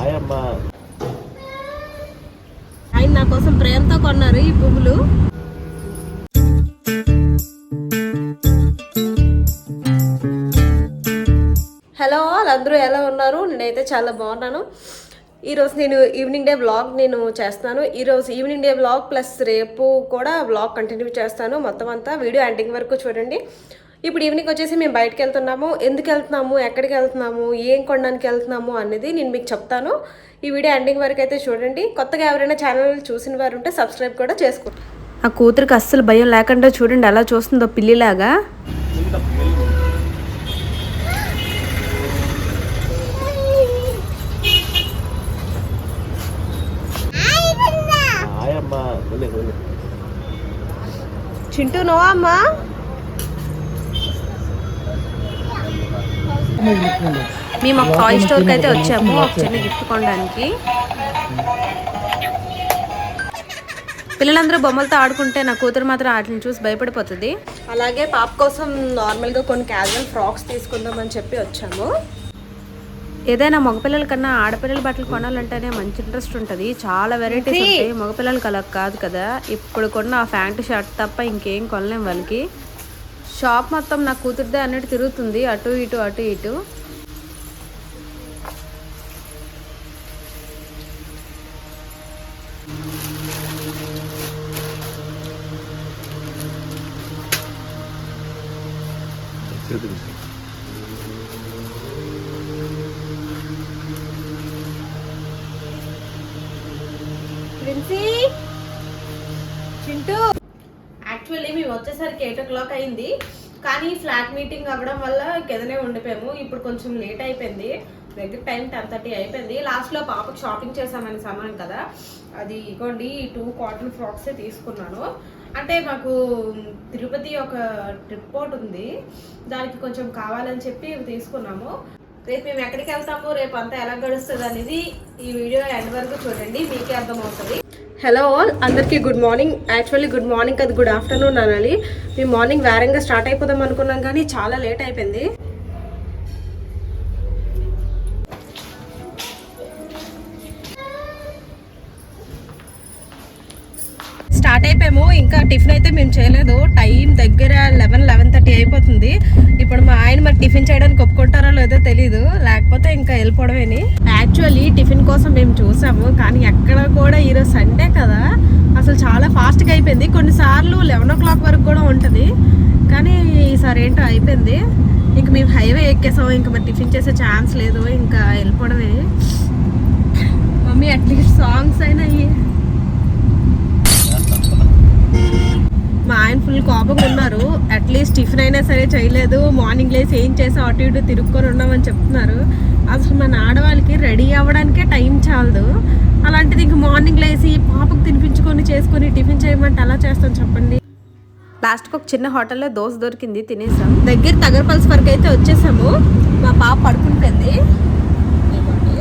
ఆయమ్మా. ఆయన నా కోసం ప్రేమతో కొన్నారు ఈ పువ్వులు. హలో వాళ్ళందరూ ఎలా ఉన్నారు? నేనైతే చాలా బాగున్నాను. ఈరోజు నేను ఈవినింగ్ డే వ్లాగ్ నేను చేస్తాను ఈరోజు ఈవినింగ్ డే వ్లాగ్ ప్లస్ రేపు కూడా వ్లాగ్ కంటిన్యూ చేస్తాను. మొత్తం అంతా వీడియో ఎండింగ్ వరకు చూడండి. ఇప్పుడు ఈవినింగ్ వచ్చేసి మేము బయటకు వెళ్తున్నాము. ఎందుకు వెళ్తున్నాము? ఎక్కడికి వెళ్తున్నాము? ఏం కొనడానికి వెళ్తున్నాము అనేది నేను మీకు చెప్తాను. ఈ వీడియో ఎండింగ్ వరకు అయితే చూడండి. కొత్తగా ఎవరైనా ఛానల్ చూసిన వారు ఉంటే సబ్స్క్రైబ్ కూడా చేసుకోండి. ఆ కూతురికి అస్సలు భయం లేకుండా చూడండి ఎలా చూస్తుందో పిల్లిలాగా. చింటూ నోవా అమ్మా? మేము ఒక టాయ్ స్టోర్కి అయితే వచ్చాము. ఒక చిన్న గిఫ్ట్ కొనడానికి. పిల్లలందరూ బొమ్మలతో ఆడుకుంటే నా కూతురు మాత్రం వాటిని చూసి భయపడిపోతుంది. అలాగే పాప కోసం నార్మల్గా కొన్ని క్యాజువల్ ఫ్రాక్స్ తీసుకుందామని చెప్పి వచ్చాము. ఏదైనా మగపిల్లల కన్నా ఆడపిల్లల బట్టలు కొనాలంటేనే మంచి ఇంట్రెస్ట్ ఉంటుంది. చాలా వెరైటీస్ ఉంటాయి. మగపిల్లలకి అలా కాదు కదా. ఇప్పుడు కొన్న ఆ ప్యాంట్ షర్ట్ తప్ప ఇంకేం కొనలేం వాళ్ళకి. షాప్ మొత్తం నా కూతురుదే అన్నట్టు తిరుగుతుంది. అటు ఇటు అటు ఇటు. ప్రిన్సీ? చింటూ? యాక్చువల్లీ మేము వచ్చేసరికి ఎయిట్ ఓ క్లాక్ అయింది. కానీ ఫ్లాట్ మీటింగ్ అవ్వడం వల్ల కిందనే ఉండిపోయాము. ఇప్పుడు కొంచెం లేట్ అయిపోయింది. దగ్గర టైం టెన్ థర్టీ అయిపోయింది. లాస్ట్లో పాపకు షాపింగ్ చేసామని సమానం కదా. అది ఇగోండి ఈ టూ కాటన్ ఫ్రాక్సే తీసుకున్నాను. అంటే మాకు తిరుపతి ఒక ట్రిప్ ఒకటి ఉంది. దానికి కొంచెం కావాలని చెప్పి తీసుకున్నాము. రేపు మేము ఎక్కడికి వెళ్తాము? రేపు అంతా ఎలా గడుస్తుంది అనేది ఈ వీడియో ఎండ్ వరకు చూడండి. మీకే అర్థమవుతుంది. హలో ఆల్ అందరికీ good morning actually good morning అది గుడ్ ఆఫ్టర్నూన్ అనాలి. మేము మార్నింగ్ వేరంగా స్టార్ట్ అయిపోదాం అనుకున్నాం కానీ చాలా లేట్ అయిపోయింది. స్టార్ట్ అయిపోయాము. ఇంకా టిఫిన్ అయితే మేము చేయలేదు. టైం దగ్గర లెవెన్ లెవెన్ థర్టీ అయిపోతుంది. ఇప్పుడు మా ఆయన మరి టిఫిన్ చేయడానికి ఒప్పుకుంటారో లేదో తెలీదు. లేకపోతే ఇంకా వెళ్ళిపోవడమేని యాక్చువల్లీ టిఫిన్ కోసం మేము చూసాము. కానీ ఎక్కడ కూడా ఈరోజు సండే కదా. అసలు చాలా ఫాస్ట్గా అయిపోయింది. కొన్నిసార్లు లెవెన్ ఓ క్లాక్ వరకు కూడా ఉంటుంది. కానీ ఈసారి ఏంటో అయిపోయింది. ఇంక మేము హైవే ఎక్కేసాము. ఇంకా మరి టిఫిన్ చేసే ఛాన్స్ లేదు. ఇంకా వెళ్ళిపోవడమే. మమ్మీ అట్లీస్ట్ సాంగ్స్ అయినా మా ఆయన ఫుల్ కోపంగా ఉన్నారు. అట్లీస్ట్ టిఫిన్ అయినా సరే చేయలేదు. మార్నింగ్ లేసి ఏం చేసాం అటు ఇటు తిరుక్కొని ఉన్నామని చెప్తున్నారు. అసలు మన ఆడవాళ్ళకి రెడీ అవ్వడానికే టైం చాలదు. అలాంటిది ఇంక మార్నింగ్ లేసి పాపకు తినిపించుకొని చేసుకొని టిఫిన్ చేయమంటే అలా చేస్తాం చెప్పండి. లాస్ట్కి ఒక చిన్న హోటల్లో దోశ దొరికింది తినేసాం. దగ్గర తగరపల్స్ వరకు అయితే వచ్చేసాము. మా పాప పడుకుంటుంది ఇదిగోండి.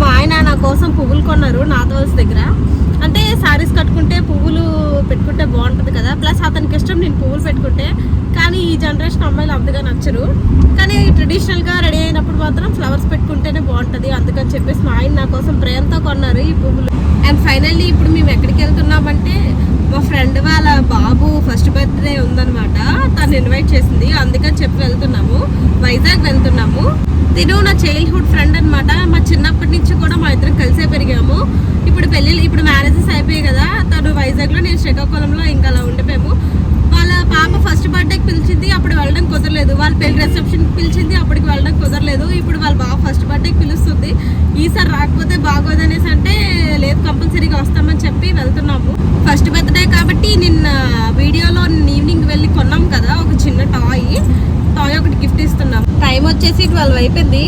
మా ఆయన నా కోసం పువ్వులు కొన్నారు నాదవలస దగ్గర అంటే శారీస్ కట్టుకుంటే పువ్వులు పెట్టుకుంటే బాగుంటుంది కదా ప్లస్ అతనికి ఇష్టం నేను పువ్వులు పెట్టుకుంటే కానీ ఈ జనరేషన్ అమ్మాయిలు అంతగా నచ్చరు. కానీ ట్రెడిషనల్గా రెడీ అయినప్పుడు మాత్రం ఫ్లవర్స్ పెట్టుకుంటేనే బాగుంటుంది. అందుకని చెప్పేసి మా ఆయన నా కోసం ప్రేమతో కొన్నారు ఈ పువ్వులు అండ్ ఫైనల్లీ ఇప్పుడు మేము ఎక్కడికి వెళ్తున్నామంటే మా ఫ్రెండ్ వాళ్ళ బాబు ఫస్ట్ బర్త్డే ఉందనమాట తను ఇన్వైట్ చేసింది. అందుకని చెప్పి వెళ్తున్నాము. వైజాగ్ వెళ్తున్నాము. తిను నా చైల్డ్హుడ్ ఫ్రెండ్ అనమాట మా చిన్నప్పటి నుంచి కూడా మా ఇద్దరం కలిసే పెరిగాము. ఇప్పుడు పెళ్ళిళ్ళు ఇప్పుడు మ్యారేజెస్ అయిపోయాయి కదా. తను వైజాగ్లో నేను శ్రీకాకుళంలో ఇంకా అలా ఉండిపోయాము. ఫస్ట్ బర్త్డేకి పిలిచింది అప్పుడు వెళ్ళడం కుదరలేదు. వాళ్ళ పెళ్ళి రిసెప్షన్ పిలిచింది అప్పటికి వెళ్ళడం కుదరలేదు. ఇప్పుడు వాళ్ళ బాగా ఫస్ట్ బర్త్డేకి పిలుస్తుంది. ఈసారి రాకపోతే బాగోదనేసి అంటే లేదు కంపల్సరీగా వస్తామని చెప్పి వెళ్తున్నాము. ఫస్ట్ బర్త్డే కాబట్టి నిన్న వీడియోలో ఈవినింగ్ వెళ్ళి కొన్నాం కదా ఒక చిన్న టాయ్ టాయ్ ఒకటి గిఫ్ట్ ఇస్తున్నాం. టైం వచ్చేసి ట్వెల్వ్ అయిపోయింది.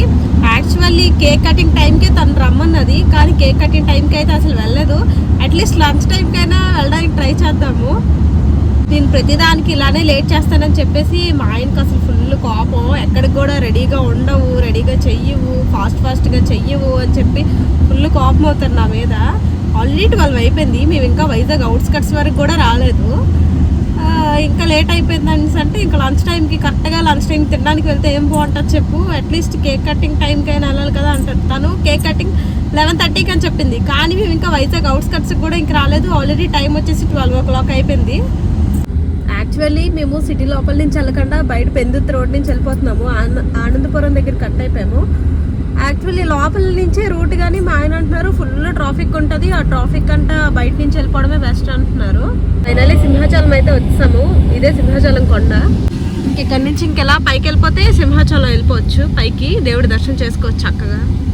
యాక్చువల్లీ కేక్ కటింగ్ టైంకే తను రమ్మన్నది కానీ కేక్ కటింగ్ టైంకి అయితే అసలు వెళ్ళలేదు అట్లీస్ట్ లంచ్ టైంకైనా వెళ్ళడానికి ట్రై చేద్దాము. నేను ప్రతిదానికి ఇలానే లేట్ చేస్తానని చెప్పేసి మా ఆయనకి అసలు ఫుల్ కోపం. ఎక్కడికి కూడా రెడీగా ఉండవు రెడీగా చెయ్యవు ఫాస్ట్ ఫాస్ట్గా చెయ్యవు అని చెప్పి ఫుల్ కోపం అవుతారు నా మీద. ఆల్రెడీ ట్వెల్వ్ అయిపోయింది మేము ఇంకా వైజాగ్ అవుట్స్కట్స్ వరకు కూడా రాలేదు. ఇంకా లేట్ అయిపోయింది అనేసి అంటే ఇంకా లంచ్ టైంకి కరెక్ట్గా లంచ్ టైం తినడానికి వెళ్తే ఏం బాగుంటుంది చెప్పు. అట్లీస్ట్ కేక్ కటింగ్ టైంకి అయినా వెళ్ళాలి కదా అంటారు తను కేక్ కటింగ్ లెవెన్ థర్టీకి అని చెప్పింది. కానీ మేము ఇంకా వైజాగ్ అవుట్స్కట్స్కి కూడా ఇంకా రాలేదు. ఆల్రెడీ టైం వచ్చేసి ట్వెల్వ్ ఓ క్లాక్ అయిపోయింది. యాక్చువల్లీ మేము సిటీ లోపల నుంచి వెళ్ళకుండా బయట పెందుతు రోడ్ నుంచి వెళ్ళిపోతున్నాము. ఆన- ఆనందపురం దగ్గర కట్ అయిపోయాము. యాక్చువల్లీ లోపల నుంచే రూట్ కానీ మా ఆయన అంటున్నారు ఫుల్ ట్రాఫిక్ ఉంటుంది. ఆ ట్రాఫిక్ అంతా బయట నుంచి వెళ్ళిపోవడమే బెస్ట్ అంటున్నారు. ఫైనల్లీ సింహాచలం అయితే వచ్చాము ఇదే సింహాచలం కొండ. ఇంక ఇక్కడ నుంచి ఇంకెలా పైకి వెళ్ళిపోతే సింహాచలం వెళ్ళిపోవచ్చు. పైకి దేవుడి దర్శనం చేసుకోవచ్చు చక్కగా.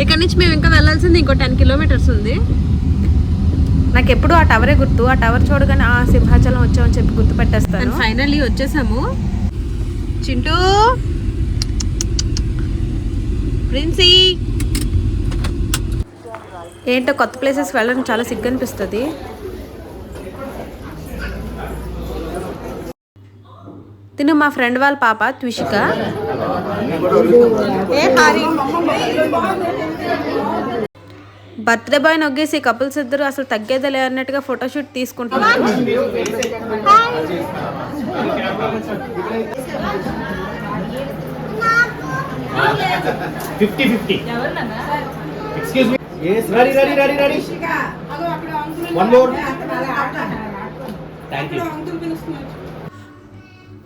ఇక్కడ నుంచి మేము ఇంకా వెళ్ళాల్సింది ఇంకో టెన్ కిలోమీటర్స్ ఉంది. నాకు ఎప్పుడు ఆ టవరే గుర్తు ఆ టవర్ చూడగానే ఆ సింహాచలం వచ్చామని చెప్పి గుర్తు పెట్టేస్తాను ఫైనల్లీ వచ్చేసాము. చింటూ! ప్రిన్సీ! ఏంటో కొత్త ప్లేసెస్ వెళ్ళడం చాలా సిగ్గు అనిపిస్తుంది తిను మా ఫ్రెండ్ వాళ్ళ పాప త్విషిక. బర్త్డే బాయ్ నొగ్గేసి కపుల్స్ ఇద్దరు అసలు తగ్గేదలే అన్నట్టుగా ఫోటోషూట్ తీసుకుంటున్నారు. Fifty fifty. Excuse me yes ready ready ready ready one more thank you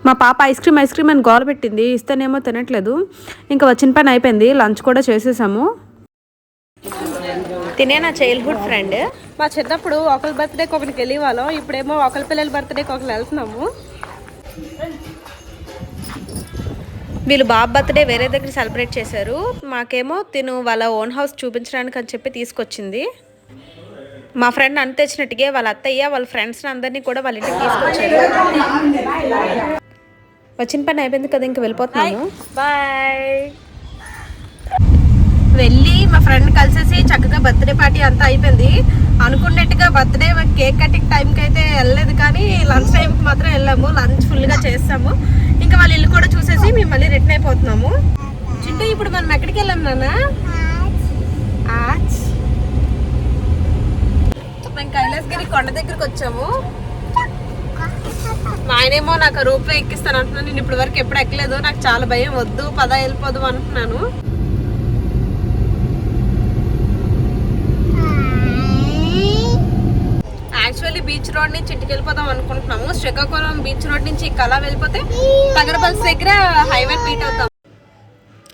మా పాప ఐస్ క్రీమ్ ఐస్ క్రీమ్ అని గోల పెట్టింది. ఇస్తేనేమో తినట్లేదు. ఇంకా వచ్చిన పని అయిపోయింది. లంచ్ కూడా చేసేసాము. తినే నా చైల్డ్హుడ్ ఫ్రెండ్ మా చిన్నప్పుడు ఒకరి బర్త్డేకి ఒకరికి వెళ్ళి వాళ్ళం. ఇప్పుడేమో ఒకరి పిల్లల బర్త్డేకి ఒకరు వెళ్తున్నాము. వీళ్ళు బాబు బర్త్డే వేరే దగ్గర సెలబ్రేట్ చేశారు. మాకేమో తిను వాళ్ళ ఓన్ హౌస్ చూపించడానికి అని చెప్పి తీసుకొచ్చింది. మా ఫ్రెండ్ అని తెచ్చినట్టుగా వాళ్ళ అత్తయ్య వాళ్ళ ఫ్రెండ్స్ అందరినీ కూడా వాళ్ళ ఇంటికి తీసుకొచ్చారు. వచ్చిన పని అయిపోయింది కదా ఇంక వెళ్ళిపోతున్నాము బాయ్ వెళ్ళి మా ఫ్రెండ్ కలిసేసి చక్కగా బర్త్డే పార్టీ అంతా అయిపోయింది. అనుకున్నట్టుగా బర్త్డే కేక్ కటింగ్ టైంకి అయితే వెళ్ళలేదు కానీ లంచ్ టైంకి మాత్రం వెళ్ళాము. లంచ్ ఫుల్గా చేస్తాము ఇంకా వాళ్ళ ఇల్లు కూడా చూసేసి మేము మళ్ళీ రిటర్న్ అయిపోతున్నాము. చింటూ ఇప్పుడు మనం ఎక్కడికి వెళ్ళాం నాన్న? మేము కైలాసగిరి కొండ దగ్గరికి వచ్చాము. మా ఆయనేమో నాకు రూపే ఎక్కిస్తాను అంటున్నాను నేను ఇప్పటి వరకు ఎప్పుడు ఎక్కలేదు. నాకు చాలా భయం. వద్దు పద వెళ్ళిపోదు అంటున్నాను యాక్చువల్లీ బీచ్ రోడ్ నుంచి ఇంటికి వెళ్ళిపోదాం అనుకుంటున్నాము. శ్రీకాకుళం బీచ్ రోడ్ నుంచి కళ వెళ్ళిపోతే తగరపల్స్ దగ్గర హైవే మీట్ అవుతాం.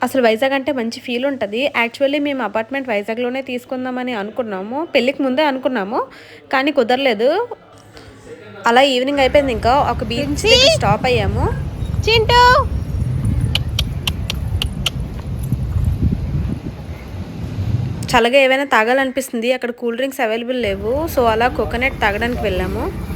అసలు వైజాగ్ అంటే మంచి ఫీల్ ఉంటుంది. యాక్చువల్లీ మేము అపార్ట్మెంట్ వైజాగ్లోనే తీసుకుందామని అనుకున్నాము. పెళ్ళికి ముందే అనుకున్నాము కానీ కుదరలేదు. అలా ఈవినింగ్ అయిపోయింది ఇంకా. ఒక బీచ్ స్టాప్ అయ్యాము. చింటూ! చల్లగా ఏవైనా తాగాలనిపిస్తుంది. అక్కడ కూల్ డ్రింక్స్ అవైలబుల్ లేవు. సో అలా కోకోనట్ తాగడానికి వెళ్ళాము.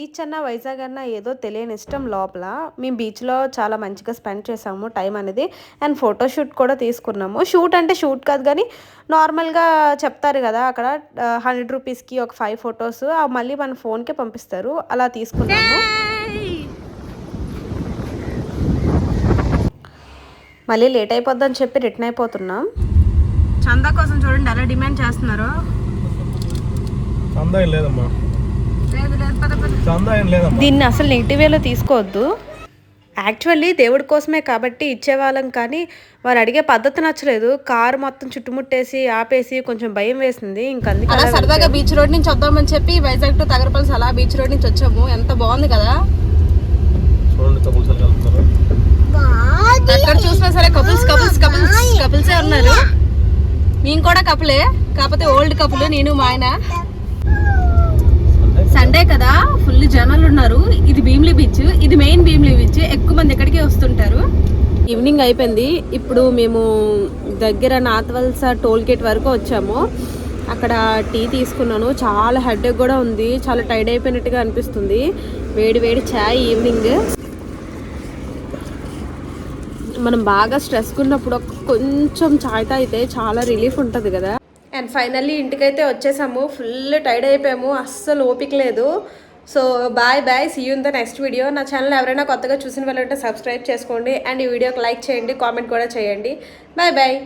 బీచ్ అన్న వైజాగ్ అన్న ఏదో తెలియని ఇష్టం లోపల మేము బీచ్లో చాలా మంచిగా స్పెండ్ చేసాము టైం అనేది. అండ్ ఫోటోషూట్ కూడా తీసుకున్నాము. షూట్ అంటే షూట్ కాదు కానీ నార్మల్గా చెప్తారు కదా అక్కడ హండ్రెడ్ రూపీస్కి ఒక ఫైవ్ ఫొటోస్. మళ్ళీ మన ఫోన్కే పంపిస్తారు. అలా తీసుకున్నాము. మళ్ళీ లేట్ అయిపోద్దని చెప్పి రిటర్న్ అయిపోతున్నాం. చందా కోసం చూడండి ఎలా డిమాండ్ చేస్తున్నారు. చందా ఏం లేదమ్మా. దీన్ని అసలు నెగిటివ్ వేలో తీసుకోవద్దు. యాక్చువల్లీ దేవుడి కోసమే కాబట్టి ఇచ్చేవాళ్ళం కానీ వారు అడిగే పద్ధతి నచ్చలేదు. కారు మొత్తం చుట్టుముట్టేసి ఆపేసి కొంచెం భయం వేసింది. ఇంక అలా సరదాగా బీచ్ రోడ్ నుంచి వద్దామని చెప్పి వైజాగ్ టు తగరపల్స్ అలా బీచ్ రోడ్ నుంచి వచ్చాము. ఎంత బాగుంది కదా. ఎక్కడ చూసినా సరే కపుల్స్ కపుల్స్ కపుల్స్ కపుల్సే ఉన్నారు. మేము కూడా కపులే. కాకపోతే ఓల్డ్ కపుల్ నేను మా ఆయన. సండే కదా ఫుల్ జనాలు ఉన్నారు. ఇది భీమ్లీ బీచ్ ఇది మెయిన్ భీమ్లీ బీచ్ ఎక్కువ మంది ఎక్కడికే వస్తుంటారు. ఈవినింగ్ అయిపోయింది. ఇప్పుడు మేము దగ్గర నాతవలస టోల్ గేట్ వరకు వచ్చాము. అక్కడ టీ తీసుకున్నాను. చాలా హెడ్ఏక్ కూడా ఉంది. చాలా టైర్డ్ అయిపోయినట్టుగా అనిపిస్తుంది. వేడి వేడి చాయ్ ఈవినింగ్ మనం బాగా స్ట్రెస్ ఉన్నప్పుడు కొంచెం చాయ్ తాగితే చాలా రిలీఫ్ ఉంటుంది కదా. అండ్ ఫైనల్లీ ఇంటికైతే వచ్చేసాము. ఫుల్ టైర్డ్ అయిపోయాము. అస్సలు ఓపిక లేదు. So bye bye. See you in the next video నా ఛానల్ ఎవరైనా కొత్తగా చూసిన వాళ్ళు ఉంటే సబ్స్క్రైబ్ చేసుకోండి. అండ్ ఈ వీడియోకి లైక్ చేయండి. కామెంట్ కూడా చేయండి. Bye bye.